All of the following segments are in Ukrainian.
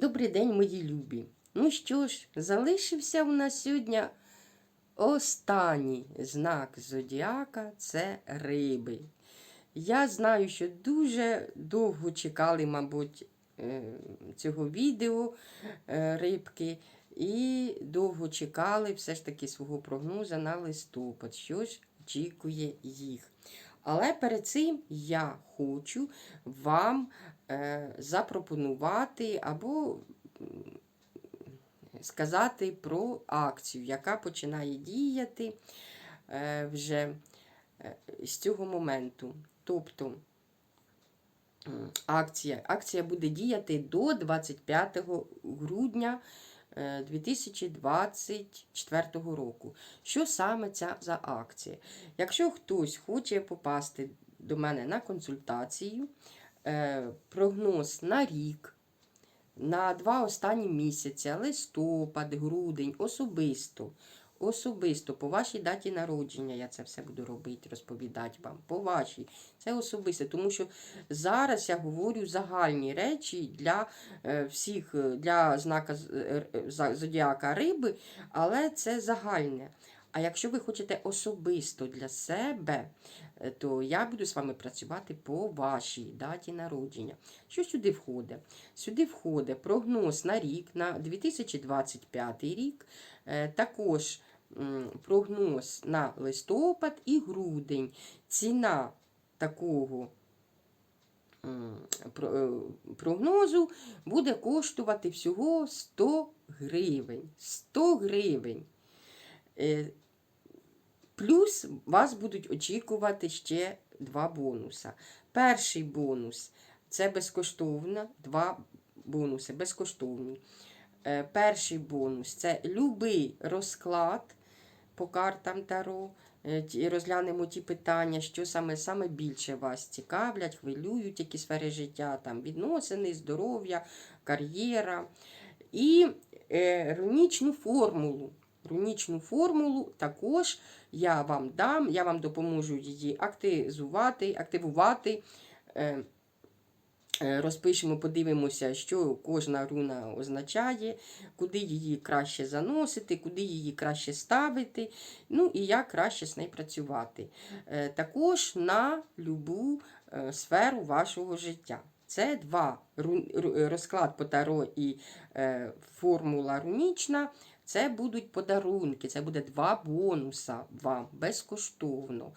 Добрий день, мої любі. Ну що ж, залишився у нас сьогодні останній знак зодіака це риби. Я знаю, що дуже довго чекали, мабуть, е, цього відео е, рибки, і довго чекали все ж таки свого прогнозу на листопад. Що ж очікує їх. Але перед цим я хочу вам запропонувати або сказати про акцію, яка починає діяти е, вже е, з цього моменту. Тобто акція, акція буде діяти до 25 грудня е, 2024 року. Що саме ця за акція? Якщо хтось хоче попасти до мене на консультацію, е, прогноз на рік, на два останні місяці, листопад, грудень, особисто. Особисто по вашій даті народження я це все буду робити, розповідати вам. По вашій. Це особисто. Тому що зараз я говорю загальні речі для е, всіх, е, для знака е, е, зодіака риби, але це загальне. А якщо ви хочете особисто для себе, е, то я буду з вами працювати по вашій даті народження. Що сюди входить? Сюди входить прогноз на рік, на 2025 рік, е, також прогноз на листопад і грудень. Ціна такого е, прогнозу буде коштувати всього 100 гривень. 100 гривень. Е, Плюс вас будуть очікувати ще два бонуса. Перший бонус це безкоштовно, два бонуси безкоштовні. Е, Перший бонус це любий розклад по картам Таро. Е, Розглянемо ті питання, що саме, саме більше вас цікавлять, хвилюють, які сфери життя, там відносини, здоров'я, кар'єра. І е, рунічну формулу. Рунічну формулу також я вам дам, я вам допоможу її активізувати, активувати. Е, е, Розпишемо, подивимося, що кожна руна означає, куди її краще заносити, куди її краще ставити, ну і як краще з нею працювати. Е, Також на любу сферу вашого життя. Це два розклад по таро і формула рунічна. Це будуть подарунки, це буде два бонуса вам безкоштовно.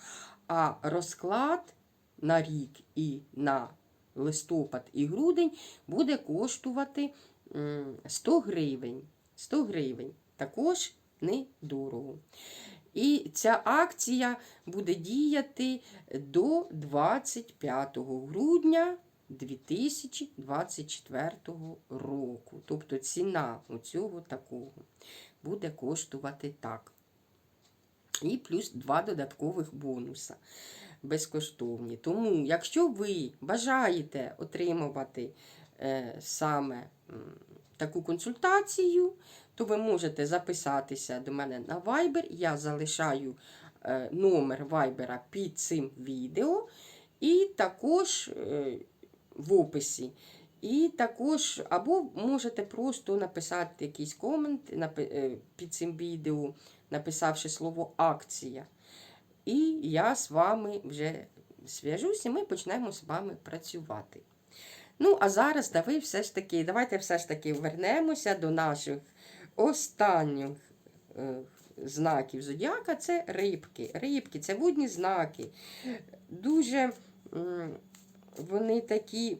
А розклад на рік і на листопад і грудень буде коштувати 100 гривень. 100 гривень. Також недорого. І ця акція буде діяти до 25 грудня 2024 року. Тобто ціна оцього такого буде коштувати так. І плюс два додаткових бонуса безкоштовні. Тому, якщо ви бажаєте отримувати е, саме м, таку консультацію, то ви можете записатися до мене на Viber. Я залишаю е, номер Viber під цим відео, і також е, в описі. І також, або можете просто написати якийсь комент е, під цим відео, написавши слово акція. І я з вами вже зв'яжусь, і ми почнемо з вами працювати. Ну, а зараз давай все ж таки, давайте все ж таки вернемося до наших останніх е, знаків зодіака. Це рибки. Рибки, це водні знаки. Дуже м, вони такі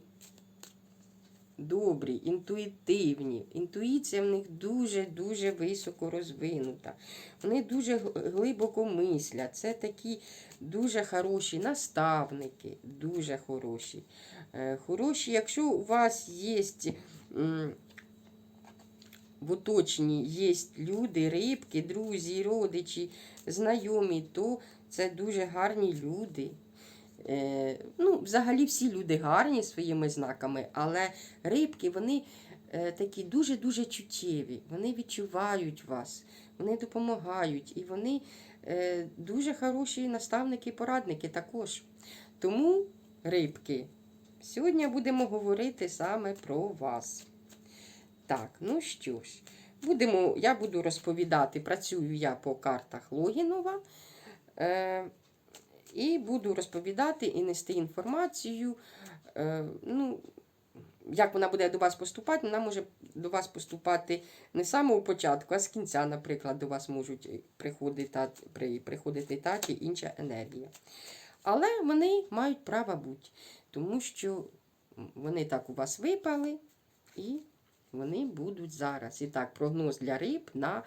добрі, інтуїтивні. Інтуїція в них дуже-дуже високо розвинута. Вони дуже глибоко мислять. Це такі дуже хороші наставники, дуже хороші. Е, Хороші, якщо у вас є в оточенні є люди, рибки, друзі, родичі, знайомі, то це дуже гарні люди. Е, ну, взагалі всі люди гарні своїми знаками, але рибки вони е, такі дуже-дуже чуттєві. Вони відчувають вас, вони допомагають і вони е, дуже хороші наставники і порадники також. Тому, рибки, сьогодні будемо говорити саме про вас. Так, ну що ж, будемо, я буду розповідати, працюю я по картах Логінова. І буду розповідати і нести інформацію. Е, ну, як вона буде до вас поступати, вона може до вас поступати не з самого початку, а з кінця, наприклад, до вас можуть приходити, приходити та чи інша енергія. Але вони мають право бути, тому що вони так у вас випали, і вони будуть зараз. І так, прогноз для риб на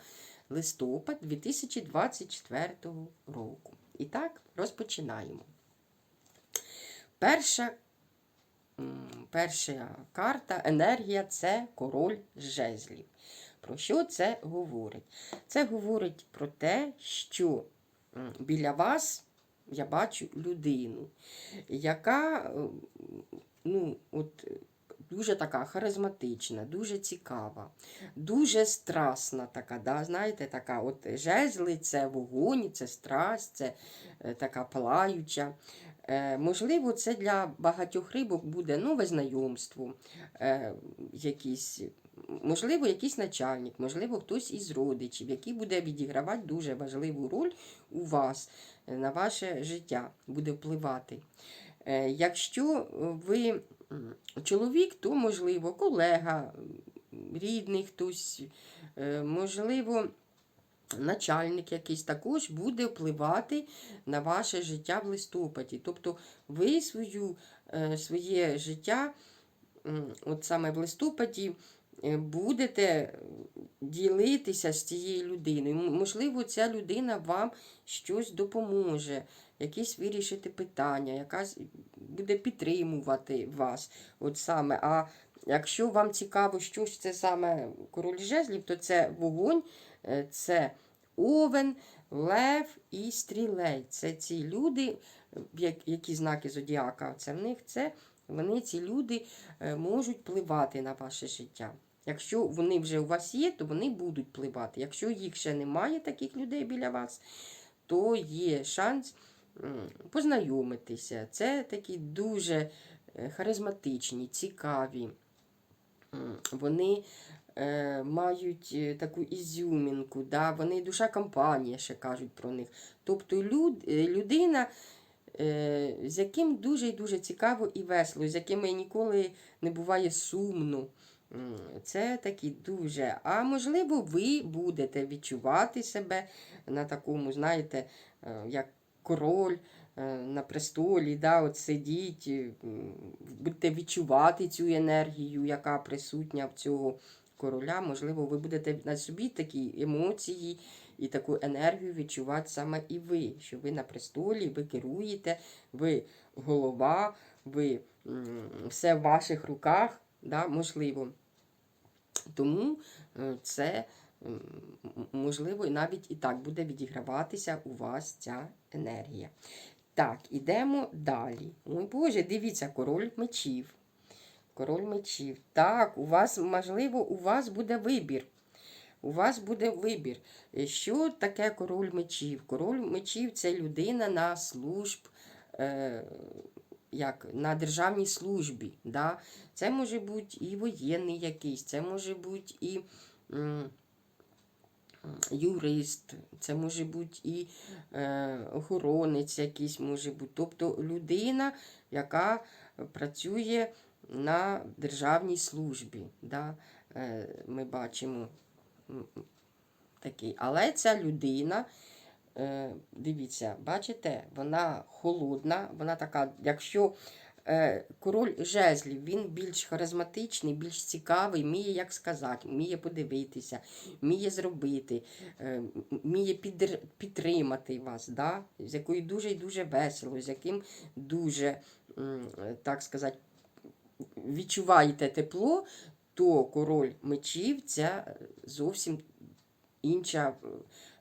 листопад 2024 року. І так, розпочинаємо. Перша, перша карта енергія це король жезлів. Про що це говорить? Це говорить про те, що біля вас я бачу людину, яка ну, от, дуже така харизматична, дуже цікава, дуже страсна така. да, Знаєте, така от жезли це вогонь, це страсть, це е, така палаюча. Е, можливо, це для багатьох рибок буде нове знайомство, е, якісь, можливо, якийсь начальник, можливо, хтось із родичів, який буде відігравати дуже важливу роль у вас, е, на ваше життя, буде впливати. Е, якщо ви чоловік, то, можливо, колега, рідний хтось, е, можливо, начальник якийсь також буде впливати на ваше життя в листопаді. Тобто ви свою, е, своє життя, от саме в листопаді, е, будете ділитися з цією людиною. Можливо, ця людина вам щось допоможе, якісь вирішити питання, якась буде підтримувати вас. От саме. А якщо вам цікаво, що ж це саме король жезлів, то це вогонь, е, це овен, лев і стрілець. Це ці люди, які знаки зодіака, це в них це вони, ці люди, е, можуть впливати на ваше життя. Якщо вони вже у вас є, то вони будуть впливати. Якщо їх ще немає, таких людей біля вас, то є шанс познайомитися. Це такі дуже е, харизматичні, цікаві. Вони е, мають е, таку ізюмінку, да? вони душа компанія, ще кажуть про них. Тобто люд, людина, з яким дуже і дуже цікаво і весело, з якими ніколи не буває сумно. Це такі дуже. А можливо, ви будете відчувати себе на такому, знаєте, як король е, на престолі, да, от сидіть, е, будете відчувати цю енергію, яка присутня в цього короля. Можливо, ви будете на собі такі емоції і таку енергію відчувати саме і ви, що ви на престолі, ви керуєте, ви голова, ви все в ваших руках, да, можливо. Тому е, це можливо навіть і так буде відіграватися у вас ця енергія. Так, ідемо далі. Ой Боже, дивіться, король мечів. Король мечів. Так, у вас, можливо, у вас буде вибір. У вас буде вибір. Що таке король мечів? Король мечів це людина на служб, е, як на державній службі. Да? Це може бути і воєнний якийсь, це може бути і м, юрист, це може бути і е, охоронець якийсь може бути. Тобто людина, яка працює на державній службі. Да? Е, ми бачимо такий. Але ця людина. Е, дивіться, бачите, вона холодна, вона така, якщо король жезлів, він більш харизматичний, більш цікавий, вміє, як сказати, вміє подивитися, вміє зробити, е, вміє підтримати вас, да? з якою дуже і дуже весело, з яким дуже, так сказати, відчуваєте тепло, то король мечів це зовсім інша е,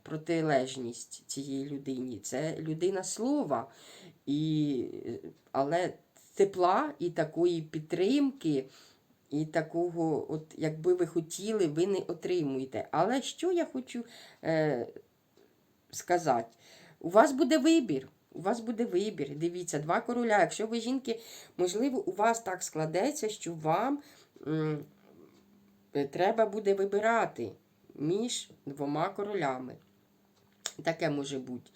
протилежність цієї людині. Це людина слова, і, е, але тепла і такої підтримки, і такого, от, якби ви хотіли, ви не отримуєте. Але що я хочу е, сказати? У вас буде вибір. У вас буде вибір. Дивіться, два короля. Якщо ви жінки, можливо, у вас так складеться, що вам. м, треба буде вибирати між двома королями. Таке може бути.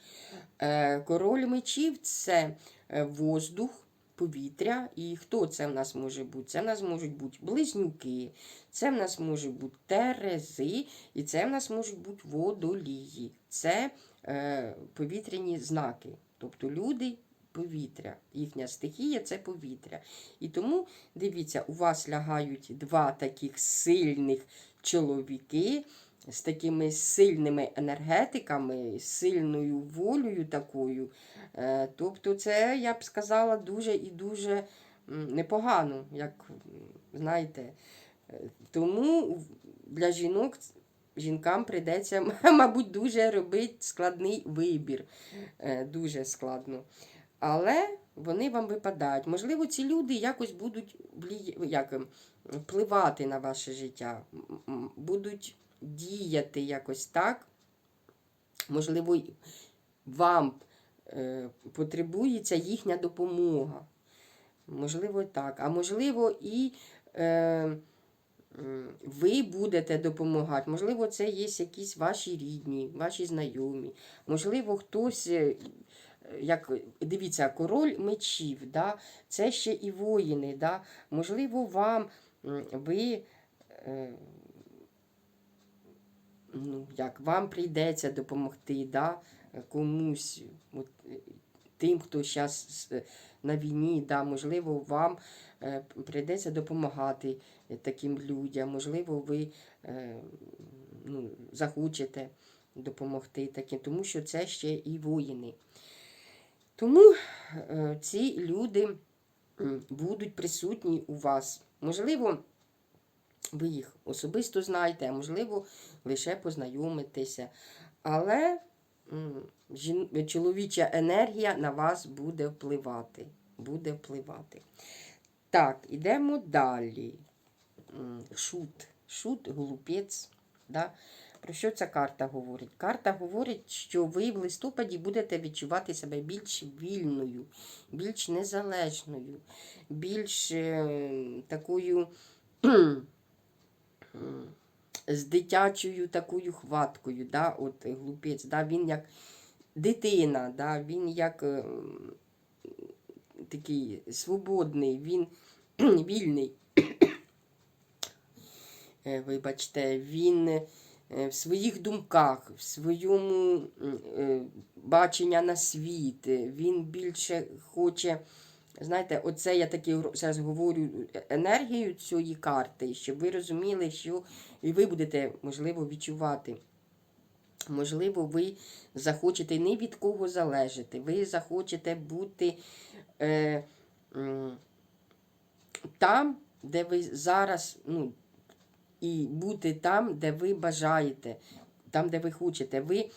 Е, Король мечів це е, воздух, повітря. І хто це в нас може бути? Це в нас можуть бути близнюки, це в нас можуть бути терези, і це в нас можуть бути водолії. Це е, повітряні знаки. Тобто люди повітря. Їхня стихія це повітря. І тому, дивіться, у вас лягають два таких сильних чоловіки з такими сильними енергетиками, сильною волею такою. Е, Тобто, це, я б сказала, дуже і дуже непогано, як знаєте. Е, Тому для жінок. Жінкам прийдеться, мабуть, дуже робити складний вибір. Е, Дуже складно. Але вони вам випадають. Можливо, ці люди якось будуть як, впливати на ваше життя, будуть діяти якось так. Можливо, вам е, потребується їхня допомога. Можливо, так. А можливо, і е, ви будете допомагати. Можливо, це є якісь ваші рідні, ваші знайомі. Можливо, хтось. е, Як дивіться, король мечів, да? це ще і воїни. Да? Можливо, вам ви е, ну, як вам прийдеться допомогти да, комусь, от, е, тим, хто зараз на війні, да, можливо, вам е, прийдеться допомагати е, таким людям, можливо, ви е, ну, захочете допомогти таким, тому що це ще і воїни. Тому е, ці люди будуть присутні у вас. Можливо, ви їх особисто знаєте, а можливо, лише познайомитеся. Але чоловіча енергія на вас буде впливати. Буде впливати. Так, ідемо далі. Шут. Шут, голубець. Да? Про що ця карта говорить? Карта говорить, що ви в листопаді будете відчувати себе більш вільною, більш незалежною, більш е, такою з дитячою такою хваткою. Да? От глупець, да? він як дитина, да? він як е, такий свободний, він вільний. Е, Вибачте, він е, в своїх думках, в своєму е, бачення на світ, е, він більше хоче. Знаєте, оце я таки зараз говорю е, енергію цієї карти, щоб ви розуміли, що і ви будете, можливо, відчувати. Можливо, ви захочете не від кого залежати, ви захочете бути е, там, де ви зараз, ну, і бути там, де ви бажаєте, там, де ви хочете. Ви,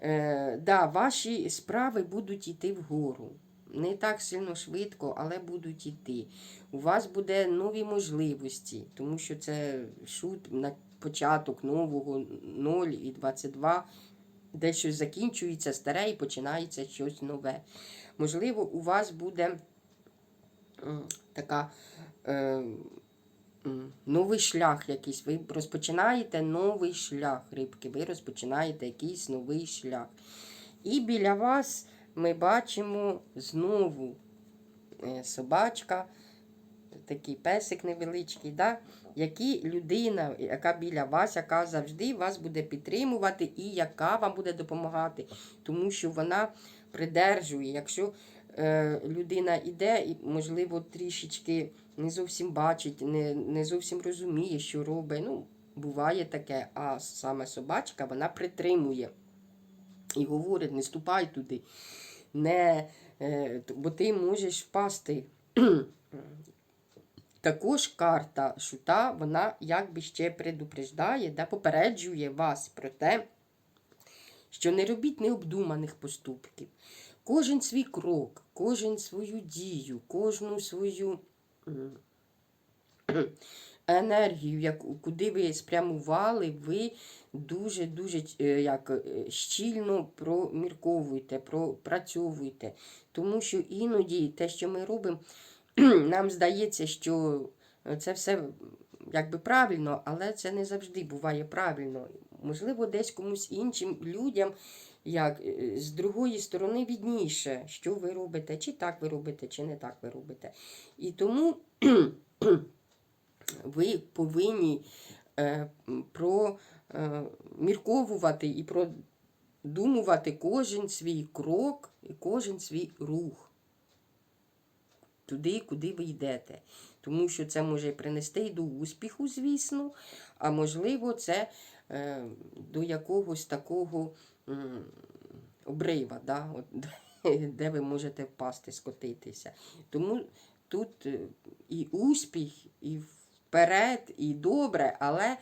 е, да, ваші справи будуть йти вгору. Не так сильно швидко, але будуть йти. У вас буде нові можливості, тому що це шут на початок нового 0 і 22, де щось закінчується старе і починається щось нове. Можливо, у вас буде така. Е, Новий шлях якийсь. Ви розпочинаєте новий шлях, рибки. Ви розпочинаєте якийсь новий шлях. І біля вас ми бачимо знову е, собачка, такий песик невеличкий, да? який людина, яка біля вас, яка завжди вас буде підтримувати і яка вам буде допомагати. Тому що вона придержує. Якщо е, людина йде і, можливо, трішечки не зовсім бачить, не, не зовсім розуміє, що робить. Ну, буває таке, а саме собачка вона притримує і говорить, не ступай туди, не, е, бо ти можеш впасти. Також карта шута, вона якби ще предупреждає, да, попереджує вас про те, що не робіть необдуманих поступків. Кожен свій крок, кожен свою дію, кожну свою енергію, куди ви спрямували, ви дуже-дуже е, як, е, щільно промірковуєте, пропрацьовуєте. Тому що іноді те, що ми робимо, нам здається, що це все якби правильно, але це не завжди буває правильно. Можливо, десь комусь іншим людям, як е, з другої сторони, відніше, що ви робите, чи так ви робите, чи не так ви робите. І тому ви повинні е, м, промірковувати і продумувати кожен свій крок і кожен свій рух туди, куди ви йдете. Тому що це може принести і до успіху, звісно, а можливо, це е, до якогось такого обрива, да? От, де ви можете впасти, скотитися. Тому тут е, і успіх, і вперед, і добре, але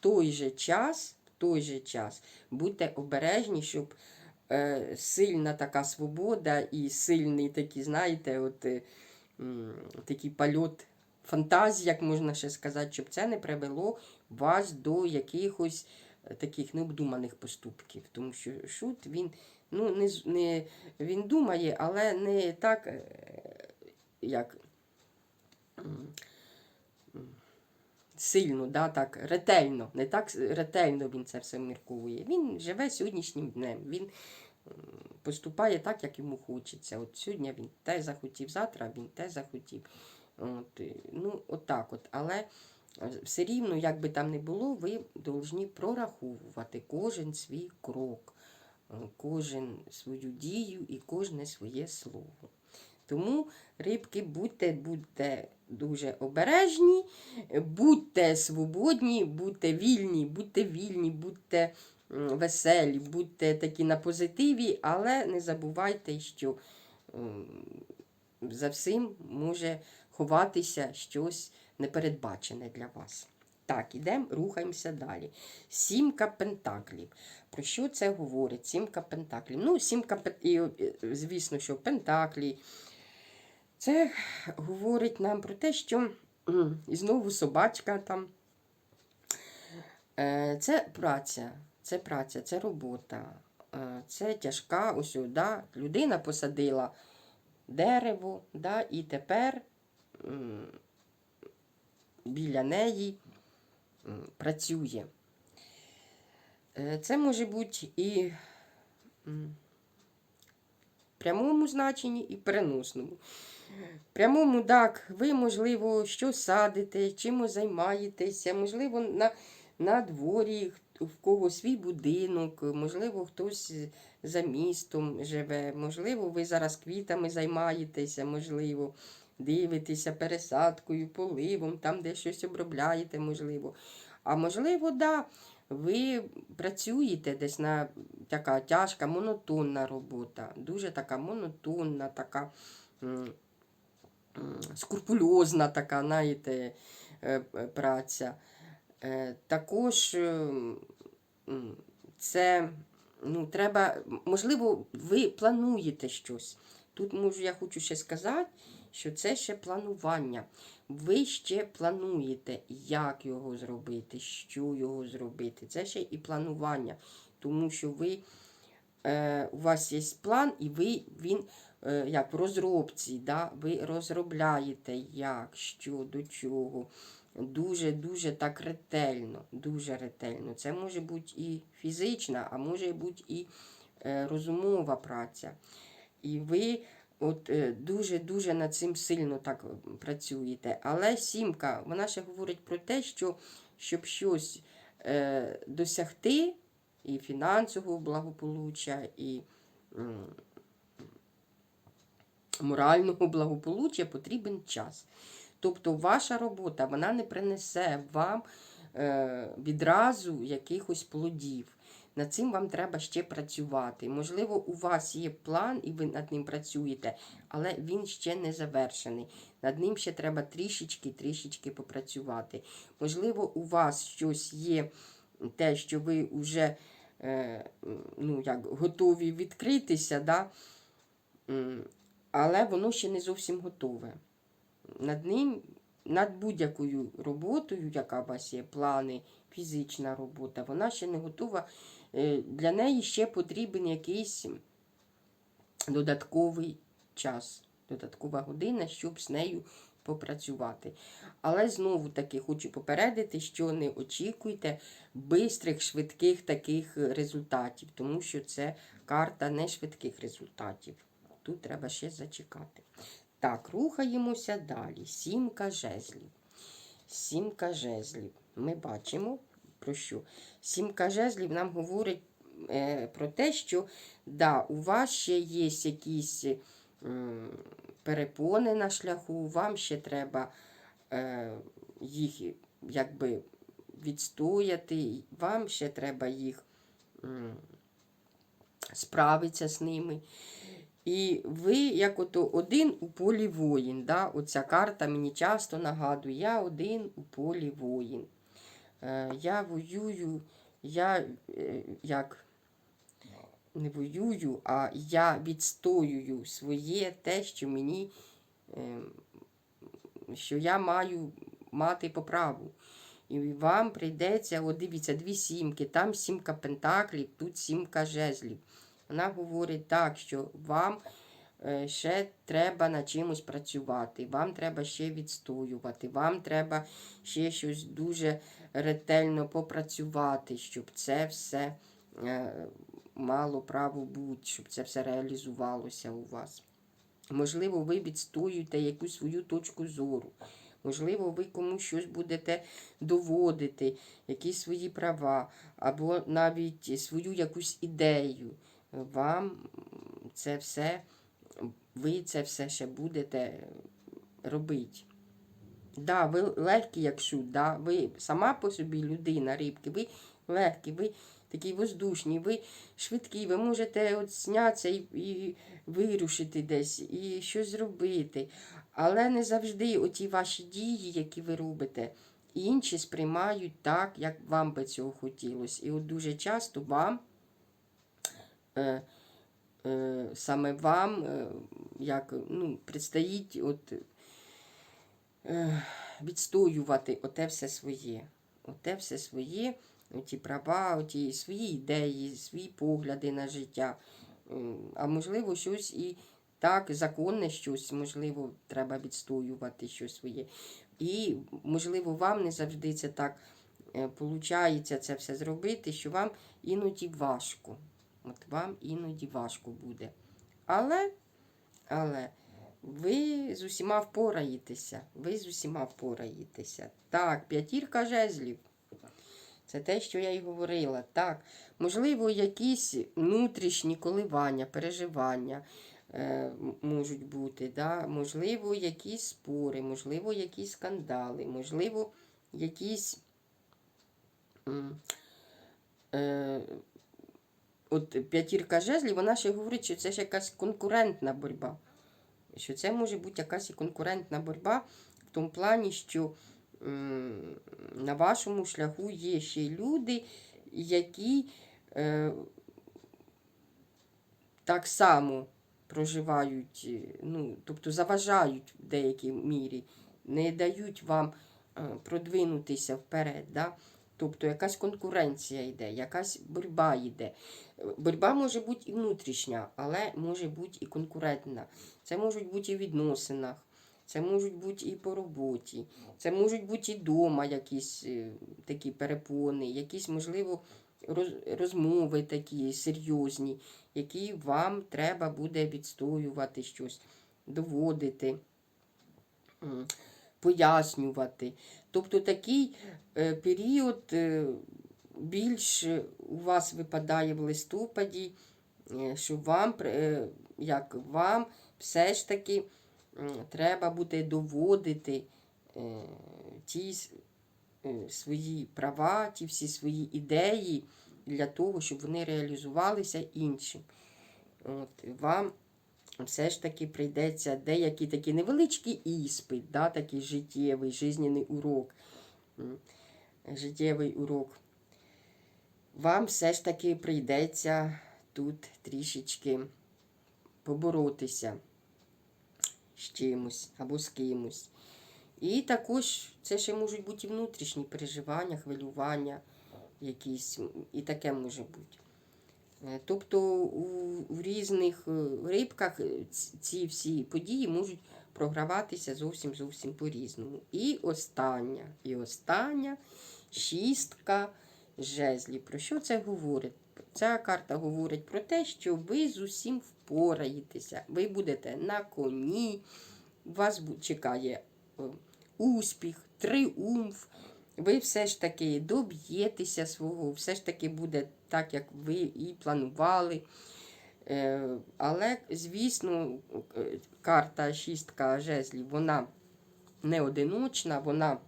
той же час, в той же час будьте обережні, щоб е, сильна така свобода і сильний такий, знаєте, от, е, такий польот фантазії, як можна ще сказати, щоб це не привело вас до якихось е, таких необдуманих поступків. Тому що шут він, ну, не, не, він думає, але не так, е, як сильно, да, так, ретельно. Не так ретельно він це все міркує. Він живе сьогоднішнім днем. Він поступає так, як йому хочеться. От сьогодні він те захотів, завтра він те захотів. От, ну, от от. Але е, все рівно, як би там не було, ви повинні прораховувати кожен свій крок, е, кожен свою дію і кожне своє слово. Тому, рибки, будьте, будьте дуже обережні, будьте свободні, будьте вільні, будьте вільні, будьте веселі, будьте такі на позитиві, але не забувайте, що за всім може ховатися щось непередбачене для вас. Так, ідемо, рухаємося далі. Сімка пентаклів. Про що це говорить? Сімка пентаклів. Ну, сімка е, звісно, що пентаклі. Це говорить нам про те, що і знову собачка там. Е, Це праця, це праця, це робота. Е, Це тяжка ось да, людина посадила дерево, да, і тепер біля неї працює. Е, Це може бути і в прямому значенні, і в переносному. В прямому, так, ви, можливо, що садите, чимось займаєтеся, можливо, на, на дворі в кого свій будинок, можливо, хтось за містом живе, можливо, ви зараз квітами займаєтеся, можливо, дивитеся пересадкою, поливом, там де щось обробляєте, можливо. А можливо, да, ви працюєте десь на така тяжка, монотонна робота, дуже така монотонна, така. Скрупульозна така, знаєте, е, е, праця. Е, Також це ну, треба, можливо, ви плануєте щось. Тут можу, я хочу ще сказати, що це ще планування. Ви ще плануєте, як його зробити, що його зробити. Це ще і планування. Тому що ви, е, у вас є план, і ви, він як в розробці, да? ви розробляєте як, що, до чого. Дуже-дуже так ретельно, дуже ретельно. Це може бути і фізична, а може бути і е, розумова праця. І ви от е, дуже-дуже над цим сильно так е, працюєте. Але сімка, вона ще говорить про те, що щоб щось е, досягти і фінансового благополуччя, і морального благополуччя потрібен час. Тобто ваша робота вона не принесе вам е, відразу якихось плодів. Над цим вам треба ще працювати. Можливо, у вас є план і ви над ним працюєте, але він ще не завершений. Над ним ще треба трішечки-трішечки попрацювати. Можливо, у вас щось є, те, що ви вже е, ну, як, готові відкритися, да? Але воно ще не зовсім готове. Над ним, над будь-якою роботою, яка у вас є, плани, фізична робота, вона ще не готова. Е, Для неї ще потрібен якийсь додатковий час, додаткова година, щоб з нею попрацювати. Але знову таки хочу попередити, що не очікуйте бистрих, швидких таких результатів, тому що це карта не швидких результатів. Тут треба ще зачекати. Так, рухаємося далі. Сімка жезлів. Сімка жезлів. Ми бачимо про що. Сімка жезлів нам говорить е, про те, що да, у вас ще є якісь м, перепони на шляху, вам ще треба е, їх якби відстояти, вам ще треба їх м, справитися з ними. І ви, як ото один у полі воїн. Да? Оця карта мені часто нагадує, я один у полі воїн. Е, я воюю, я е, як не воюю, а я відстоюю своє те, що мені, е, що я маю мати по праву. І вам прийдеться, от дивіться, дві сімки, там сімка пентаклів, тут сімка жезлів. Вона говорить так, що вам е, ще треба над чимось працювати, вам треба ще відстоювати, вам треба ще щось дуже ретельно попрацювати, щоб це все е, мало право бути, щоб це все реалізувалося у вас. Можливо, ви відстоюєте якусь свою точку зору. Можливо, ви комусь щось будете доводити, якісь свої права, або навіть свою якусь ідею. Вам це все, ви це все ще будете робити. Да, ви легкі, як шут, да, ви сама по собі людина, рибки, ви легкі, ви такі воздушні, ви швидкі, ви можете от знятися і, і вирушити десь, і щось зробити. Але не завжди оті ваші дії, які ви робите, інші сприймають так, як вам би цього хотілося. І от дуже часто вам, саме вам, е, як, ну, предстоїть от, е, відстоювати оте все своє. Оте все своє, оті права, оті свої ідеї, свої погляди на життя. А можливо, щось і так, законне щось, можливо, треба відстоювати щось своє. І, можливо, вам не завжди це так виходить це все зробити, що вам іноді важко. От вам іноді важко буде. Але, але ви з усіма впораєтеся. Ви з усіма впораєтеся. Так, п'ятірка жезлів. Це те, що я й говорила. Так, можливо, якісь внутрішні коливання, переживання е, можуть бути. Да? Можливо, якісь спори, можливо, якісь скандали, можливо, якісь. Е, от п'ятірка жезлів, вона ще говорить, що це ж якась конкурентна боротьба. Що це може бути якась і конкурентна боротьба в тому плані, що на вашому шляху є ще люди, які е, так само проживають, е, ну, тобто заважають в деякій мірі, не дають вам е, продвинутися вперед. Да? Тобто якась конкуренція йде, якась боротьба йде. Боротьба може бути і внутрішня, але може бути і конкурентна. Це можуть бути і в відносинах, це можуть бути і по роботі, це можуть бути і вдома якісь е, такі перепони, якісь, можливо, розмови такі серйозні, які вам треба буде відстоювати щось, доводити, пояснювати. Тобто такий е, період е, більш е, у вас випадає в листопаді, що вам, як вам все ж таки треба буде доводити ті свої права, ті всі свої ідеї для того, щоб вони реалізувалися іншим. От, вам все ж таки прийдеться деякий такий невеличкий іспит, да, такий життєвий, жизненний урок. Життєвий урок. Вам все ж таки прийдеться тут трішечки поборотися з чимось або з кимось. І також це ще можуть бути і внутрішні переживання, хвилювання якісь, і таке може бути. Е, Тобто у, різних е, рибках е, ці всі події можуть програватися зовсім зовсім по-різному. І остання, і остання шістка жезлів. Про що це говорить? Ця карта говорить про те, що ви з усім впораєтеся. Ви будете на коні, вас чекає успіх, тріумф. Ви все ж таки доб'єтеся свого, все ж таки буде так, як ви і планували. Е, Але, звісно, е, карта шістка жезлів, вона не одиночна, вона,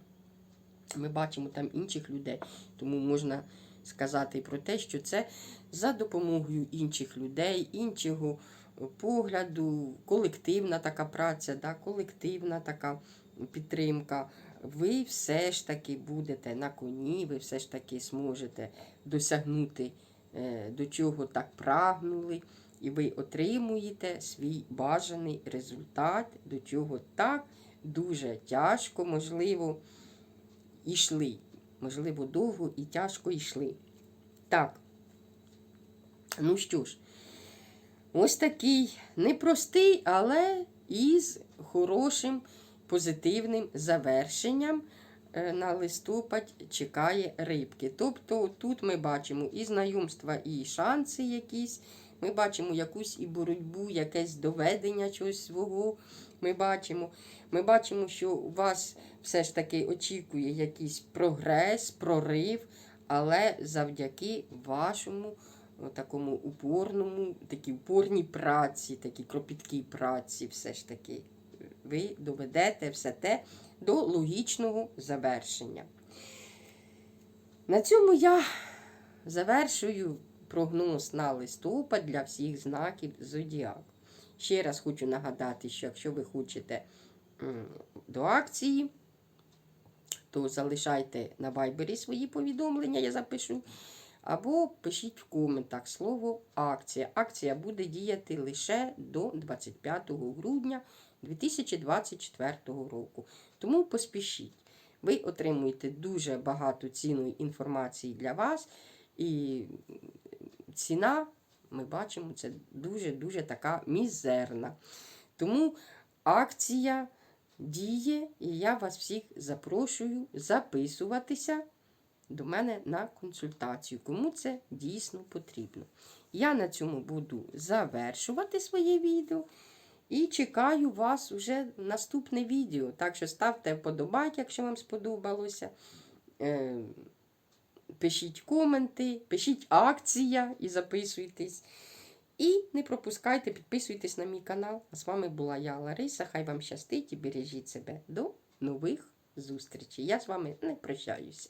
ми бачимо там інших людей, тому можна сказати про те, що це за допомогою інших людей, іншого е, погляду, колективна така праця, да, колективна така підтримка. Ви все ж таки будете на коні, ви все ж таки зможете досягнути е, до чого так прагнули, і ви отримуєте свій бажаний результат, до чого так дуже тяжко, можливо, йшли. Можливо, довго і тяжко йшли. Так. Ну що ж, ось такий непростий, але із хорошим позитивним завершенням е, на листопад чекає рибки. Тобто тут ми бачимо і знайомства, і шанси якісь. Ми бачимо якусь і боротьбу, якесь доведення чогось свого. Ми бачимо, ми бачимо, що вас все ж таки очікує якийсь прогрес, прорив, але завдяки вашому такому упорному, такій упорній праці, такій кропіткій праці, все ж таки ви доведете все те до логічного завершення. На цьому я завершую прогноз на листопад для всіх знаків Зодіаку. Ще раз хочу нагадати, що якщо ви хочете до акції, то залишайте на вайбері свої повідомлення, я запишу. Або пишіть в коментах слово акція. Акція буде діяти лише до 25 грудня 2024 року. Тому поспішіть. Ви отримуєте дуже багато цінної інформації для вас. І ціна, ми бачимо, це дуже-дуже така мізерна. Тому акція діє, і я вас всіх запрошую записуватися до мене на консультацію, кому це дійсно потрібно. Я на цьому буду завершувати своє відео і чекаю вас уже в наступне відео. Так що ставте вподобайки, якщо вам сподобалося. Е, Пишіть коменти, пишіть акція і записуйтесь. І не пропускайте, підписуйтесь на мій канал. А з вами була я, Лариса. Хай вам щастить і бережіть себе. До нових зустрічей. Я з вами не прощаюся.